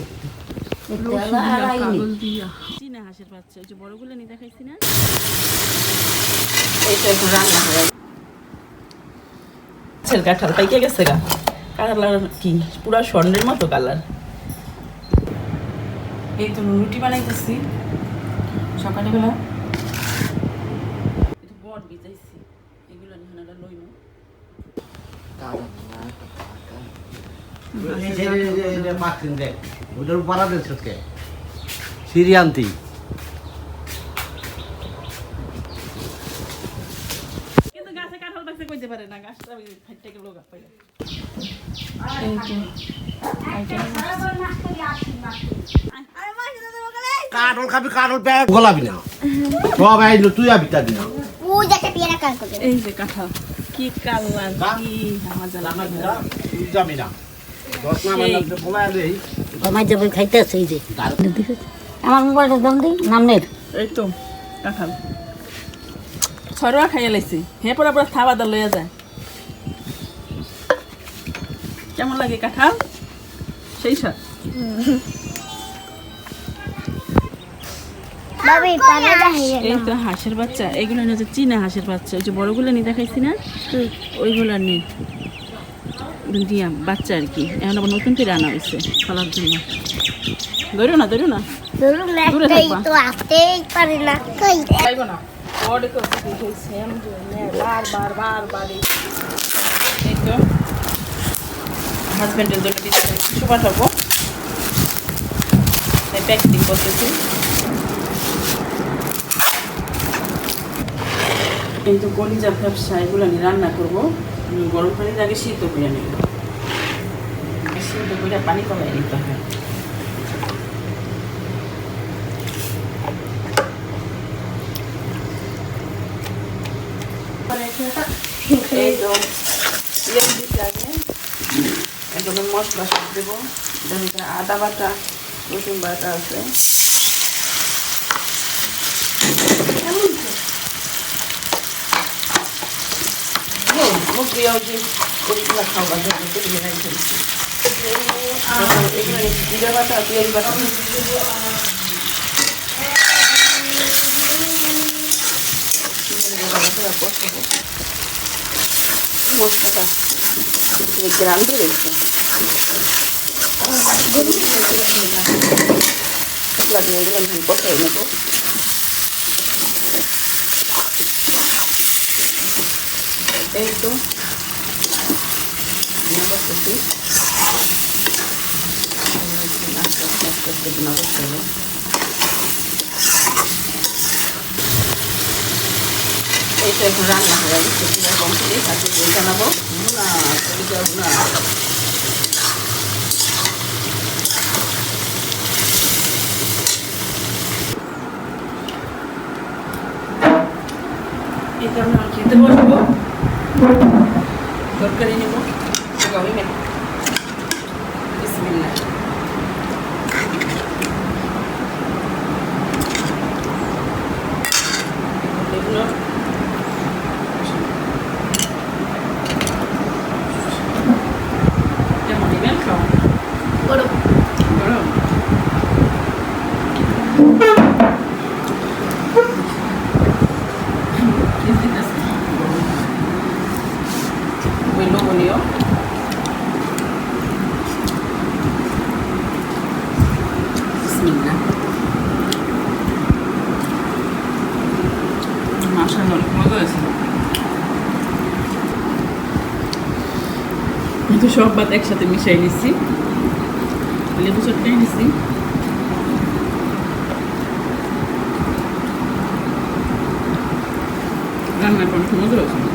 কাগজ হাঁসের বাচ্চা ওই যে বড়গুলো নিয়ে দেখাইছি না? এই তো এখন রান্না গাছের কাঁঠাল পাইকে গেছে গা। কালার কি পুরা স্বর্ণের মতো কালার। এই তো রুটি বানাইতেছি। সকালবেলা একটু বট ভিজাইছি এগুলো লইনো কাঠল খাবি কাঠল ব্যাগ। গলাবি না। সব আইলো তুই আবি তা দিনা। পূজাকে বিয়ে কাজ করবে এই যে কাঁঠাল কি কালার কি মজা লাগে তুই যাবি না। দশ না মানে বলা দেই। আমার যাবে খাইতেছে এই যে। আমার মোবাইলটা দাম দিই নামের এই তো কাঁঠাল ছড়া খাইয়া লাইছি। হে পরে পরে থাবা দা লইয়া যায়। কেমন লাগে কাঁঠাল? সেই স্বাদ বাবি পালে যাই। এই তো হাঁসের বাচ্চা। এগুলো না যে চীনা হাঁসের বাচ্চা। ওই যে বড়গুলো নিয়ে দেখাইছি না? ওইগুলো নিয়ে। দিয়া বাচ্চা আর কি। এখন আবার নতুন করে আনা হয়েছে খালার জন্য। ধরো না ধরো না। হাজব্যান্ডের জন্য পাঠাবো? প্যাকেটিং করতেছি। এই তো কলিজা ব্যবসা এগুলো আমি রান্না করব। গরম পানিতে আগে সিদ্ধ করে নেব সিদ্ধ করে পানি কমাই নিতে হয় আগে মশলা সব দেবো। আদা বাটা রসুন বাটা আছে। হুম, মুখ দিয়ে ওই যে করিগুলো খাওয়া জন্য করিয়ে রেখে দিচ্ছি এগুলো জিরা বাটা মশলাটা গ্রাম দিয়ে রেখেছে মশলা দিয়ে আমি কষাই নেব এই তো করতেছি আস্তে আস্তে আস্তে আস্তে রান্না করতে হবে এই তো এখন রান্না গেছে পুরো কমপ্লিট আজকে বই জানাব না কবিতা না এই তো আমরা খেতে বসবো তরকারি নেব গরমে নেব বিসমিল্লাহ ওই লবণীয় বিসমিল্লাহ মাশাআল্লাহ অনেক মজা হয়েছে তো সব ভাত একসাথে মিশাই নিচ্ছি লেবু চটকাই নিচ্ছি রান্নাটা অনেক মজা হয়েছে